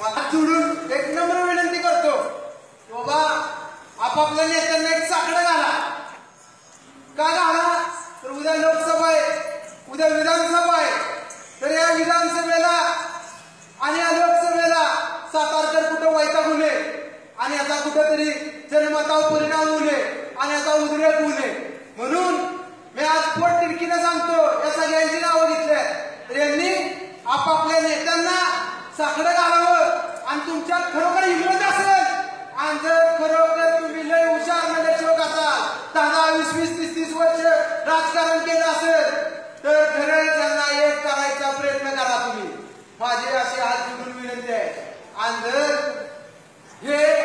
मला चुडून एक नम्र विनंती करतो. बाबा आपापल्या नेत्यांना एक साकडं घाला. का घाला? तर उद्या लोकसभा आहे. उद्या विधानसभा आहे. तर या विधानसभेला आणि या लोकसभेला सातारकर कुठं वैतागू नये आणि याचा कुठंतरी जनमतावर परिणाम होऊ नये आणि याचा उद्रेक होऊ नये. म्हणून मी आज पोट तिडकीनं सांगतो या सगळ्यांची नावं घेतली तर यांनी आपापल्या नेत्यांना साकडं एक करायचा प्रयत्न करा तुम्ही. माझी अशी हात जोडून विनंती आहे. आणि जर हे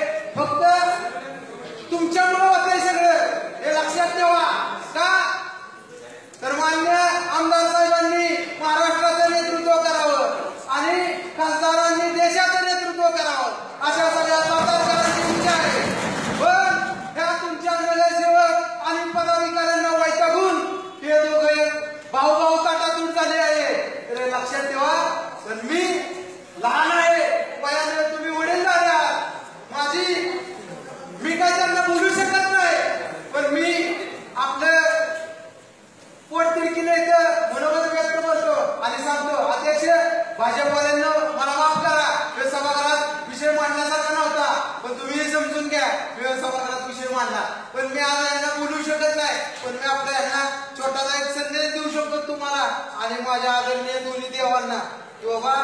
भाजपवाल्यांना मला माफ करा. हे सभागृहात विषय मांडण्यासारखा नव्हता. पण तुम्ही समजून घ्या वेळ सभागृहात विषय मांडला. पण मी आज यांना बोलू शकत नाही. पण मी आपल्या यांना छोटासा एक संदेश देऊ शकतो तुम्हाला आणि माझ्या आदरणीय दोन्ही देवांना की बाबा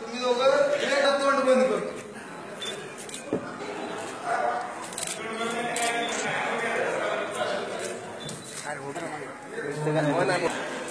तुम्ही दोघं तोंड बंद करतो हो Gracias.